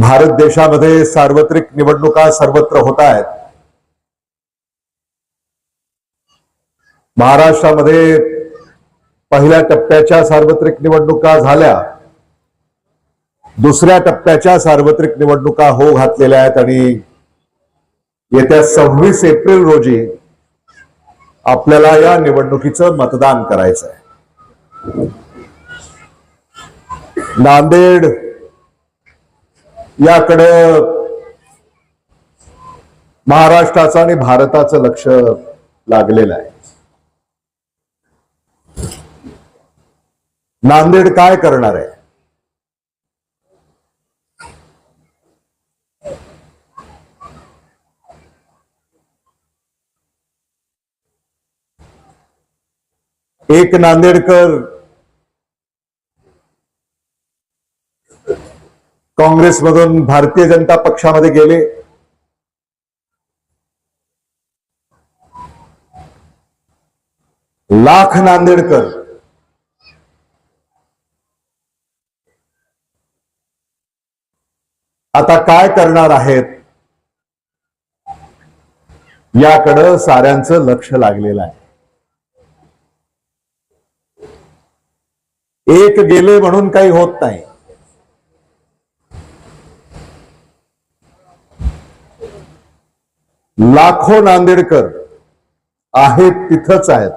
भारत देशामध्ये सार्वत्रिक निवडणुका सर्वत्र होत आहेत महाराष्ट्रामध्ये पहिल्या टप्प्याच्या सार्वत्रिक निवडणुका झाल्या. दुसऱ्या टप्प्याच्या सार्वत्रिक निवडणुका हो घातलेल्या आहेत आणि येत्या सव्वीस एप्रिल रोजी आपल्याला या निवडणुकीचं मतदान करायचं आहे नांदेड याकडं महाराष्ट्राचं आणि भारताचं लक्ष लागलेलं आहे. नांदेड काय करणार आहे? एक नांदेडकर काँग्रेसमधून भारतीय जनता पक्षामध्ये गेले. लाख नांदेडकर. आता काय करणार आहेत? याकडं साऱ्यांचं लक्ष लागलेलं आहे. एक गेले म्हणून काही होत नाही. लाखो नांदेडकर आहेत तिथंच आहेत.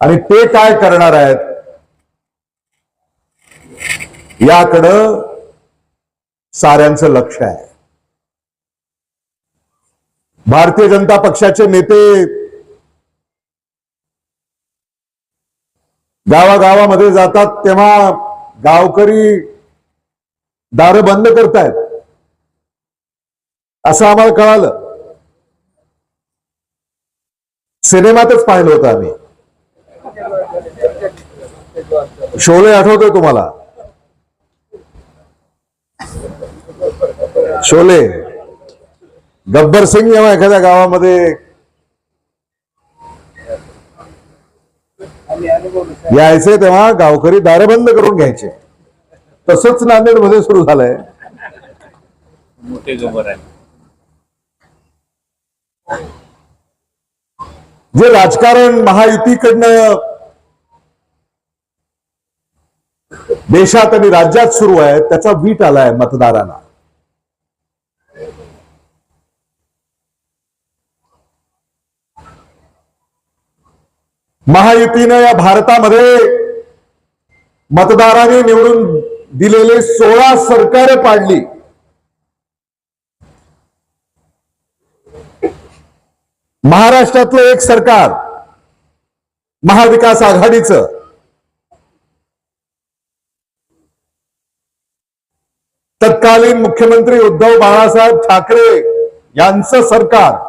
आणि ते काय करणार आहेत? याकडं साऱ्यांचं लक्ष आहे. भारतीय जनता पक्षाचे नेते गावागावामध्ये जातात तेव्हा गावकरी दारं बंद करतायत. असं आम्हाला कळालं. सिनेमातच पाहिलं होतं आम्ही. शोले आठवतोय तुम्हाला. शोले. गब्बर सिंग जेव्हा एखाद्या गावामध्ये यायचे तेव्हा गावकरी दारे बंद करून घ्यायचे. तसंच नांदेडमध्ये सुरू झालंय. मोठे जोबर आहे. जे राजकारण महायुतीकडनं देशात आणि राज्यात सुरू आहे त्याचा वीट आलाय मतदारांना. महायुतीनं या भारतामध्ये मतदारांनी निवडून दिलेले सोळा सरकार पाडली. महाराष्ट्रातलं एक सरकार महाविकास आघाडीचं. तत्कालीन मुख्यमंत्री उद्धव बाळासाहेब ठाकरे यांचं सरकार.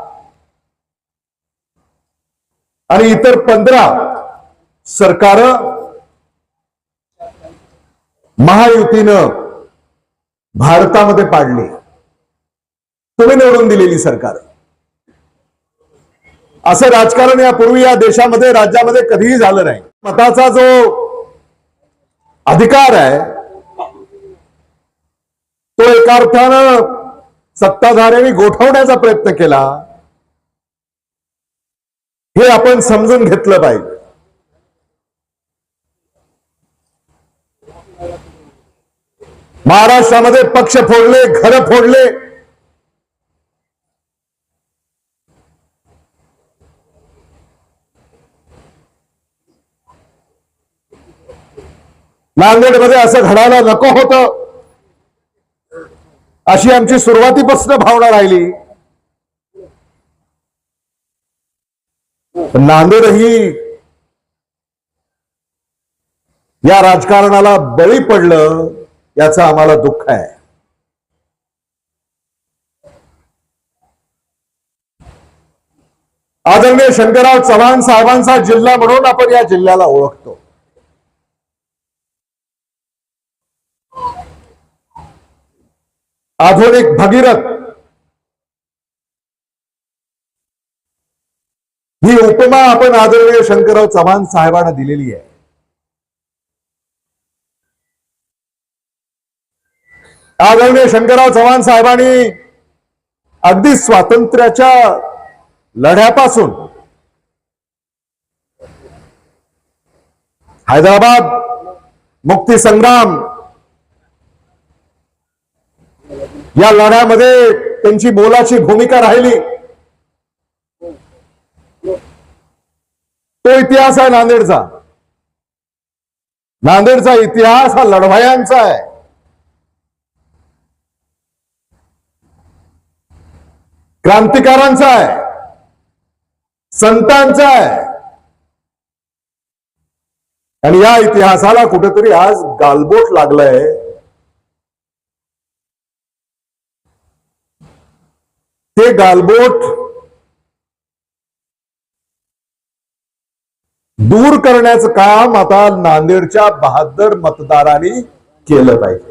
आणि इतर पंधरा सरकार महायुतीनं भारतामध्ये पाडली. तुम्ही निवडून दिलेली सरकार. असं राजकारण यापूर्वी या देशामध्ये राज्यामध्ये कधीही झालं नाही. मताचा जो अधिकार आहे तो एका अर्थानं सत्ताधाऱ्यांनी गोठवण्याचा प्रयत्न केला. हे आपण समजून घेतलं पाहिजे. महाराष्ट्रामध्ये पक्ष फोडले घर फोडले. नांदेडमध्ये असं घडायला नको होतं. अशी आमची सुरुवातीपासून भावना राहिली. नांदेड ही या राजकारणाला बळी पडलं. याचं आम्हाला दुःख आहे. आदरणीय शंकरराव चव्हाण साहेबांचा जिल्हा म्हणून आपण या जिल्ह्याला ओळखतो. आधुनिक भगीरथ ही उपमा आपण आदरणीय शंकरराव चव्हाण साहेबांना दिलेली आहे. आदरणीय शंकरराव चव्हाण साहेबांनी अगदी स्वातंत्र्याच्या लढ्यापासून हैदराबाद मुक्ती संग्राम या लढ्यामध्ये त्यांची मोलाची भूमिका राहिली. तो इतिहास आहे नांदेडचा. नांदेडचा इतिहास हा लढवायांचा आहे. क्रांतिकारांचा आहे. संतांचा आहे. आणि या इतिहासाला कुठेतरी आज गालबोट लागलंय. ते गालबोट दूर करण्याचं काम आता नांदेडच्या बहादर मतदारांनी केलं पाहिजे.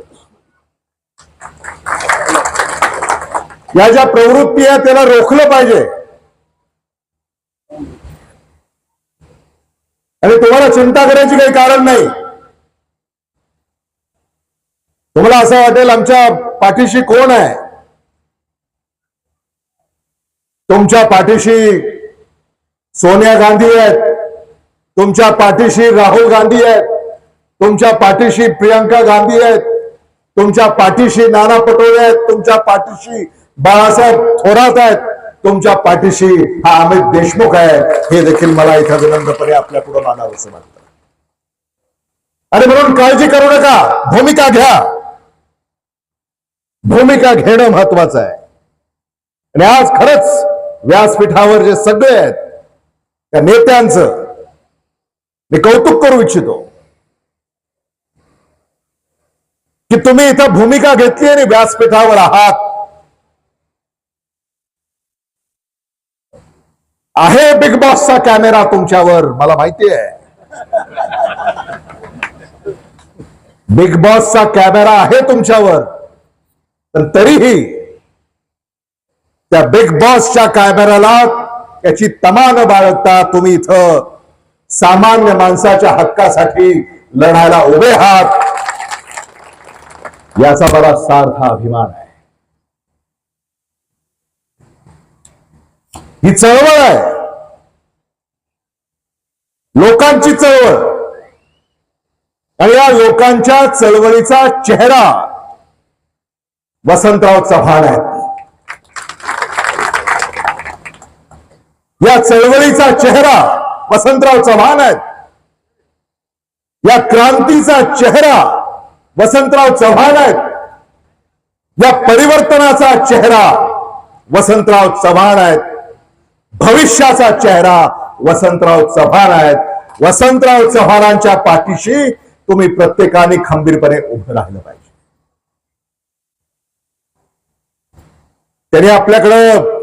या ज्या प्रवृत्ती आहेत त्याला रोखलं पाहिजे. आणि तुम्हाला चिंता करायची काही कारण नाही. तुम्हाला असं वाटेल आमच्या पाठीशी कोण आहे? तुमच्या पाठीशी सोनिया गांधी आहेत. तुमच्या पाठीशी राहुल गांधी आहेत. तुमच्या पाठीशी प्रियंका गांधी आहेत. तुमच्या पाठीशी नाना पटोले आहेत. तुमच्या पाठीशी बाळासाहेब थोरात आहेत. तुमच्या पाठीशी हा अमित देशमुख आहे. हे देखील मला इथं विनम्रपणे आपल्या पुढे मानावंसं वाटतं. आणि म्हणून काळजी करू नका. भूमिका घ्या. भूमिका घेणं महत्वाचं आहे. आणि आज खरंच व्यासपीठावर जे सगळे आहेत त्या नेत्यांचं मी कौतुक करू इच्छितो. की तुम्ही इथं भूमिका घेतली आणि व्यासपीठावर आहात. आहे बिग बॉसचा कॅमेरा तुमच्यावर मला माहिती आहे बिग बॉसचा कॅमेरा आहे तुमच्यावर. पण तरीही त्या बिग बॉसच्या कॅमेऱ्याला याची तमान बाळगता तुम्ही इथं सामान्य माणसाच्या हक्कासाठी लढायला उभे आहात. याचा मला सारखा अभिमान आहे. ही चळवळ आहे. लोकांची चळवळ. आणि या लोकांच्या चळवळीचा चेहरा वसंतराव चव्हाण आहेत. या चळवळीचा चेहरा वसंतराव चव्हाण आहेत. या क्रांतीचा चेहरा वसंतराव चव्हाण आहेत. या परिवर्तनाचा चेहरा वसंतराव चव्हाण आहेत. भविष्याचा चेहरा वसंतराव चव्हाण आहेत. वसंतराव चव्हाणांच्या पाठीशी तुम्ही प्रत्येकाने खंबीरपणे उभं राहिलं पाहिजे. त्यांनी आपल्याकडं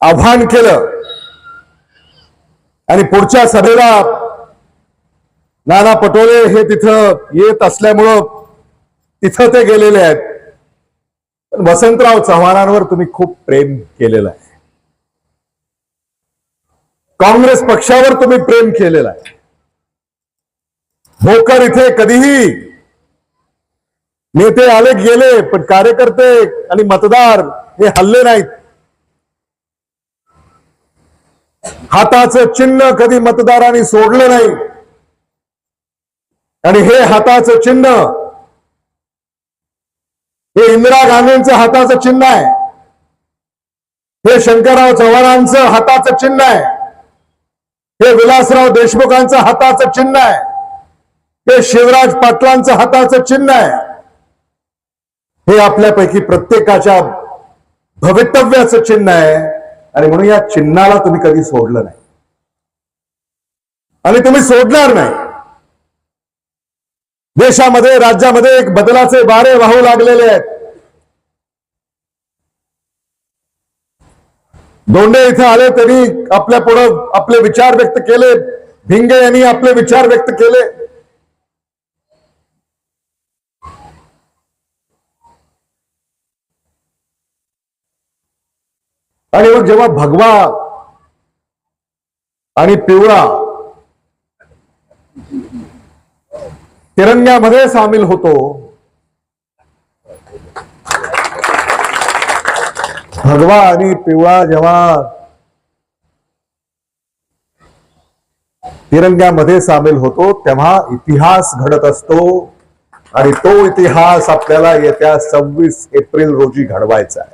आव्हान केलं. आणि पुढच्या सभेला नाना पटोले हे तिथं येत असल्यामुळं तिथं ते गेलेले आहेत. वसंतराव चव्हाणांवर तुम्ही खूप प्रेम केलेलं आहे. काँग्रेस पक्षावर तुम्ही प्रेम केलेलं आहे. भोकर इथे कधीही नेते आले गेले पण कार्यकर्ते आणि मतदार हे हल्ले नाहीत. हाताचं चिन्ह कधी मतदारांनी सोडलं नाही. आणि हे हाताचं चिन्ह हे इंदिरा गांधींचं हाताचं चिन्ह आहे. हे शंकरराव चव्हाणांचं हाताचं चिन्ह आहे. हे विलासराव देशमुखांचं हाताचं चिन्ह आहे. हे शिवराज पाटलांचं हाताचं चिन्ह आहे. हे आपल्यापैकी प्रत्येकाच्या भवितव्याचं चिन्ह आहे. आणि म्हणून या चिन्हाला तुम्ही कधी सोडलं नाही. आणि तुम्ही सोडणार नाही. देशामध्ये राज्यामध्ये एक बदलाचे वारे वाहू लागलेले आहेत. दोंडे इथे आले तरी आपल्या पुढं आपले विचार व्यक्त केले. भिंगे यांनी आपले विचार व्यक्त केले. आणि मग जेव्हा भगवा आणि पिवळा तिरंग्यामध्ये सामील होतो. भगवा आणि पिवळा जेव्हा तिरंग्यामध्ये सामील होतो तेव्हा इतिहास घडत असतो. आणि तो इतिहास आपल्याला येत्या सव्वीस एप्रिल रोजी घडवायचा आहे.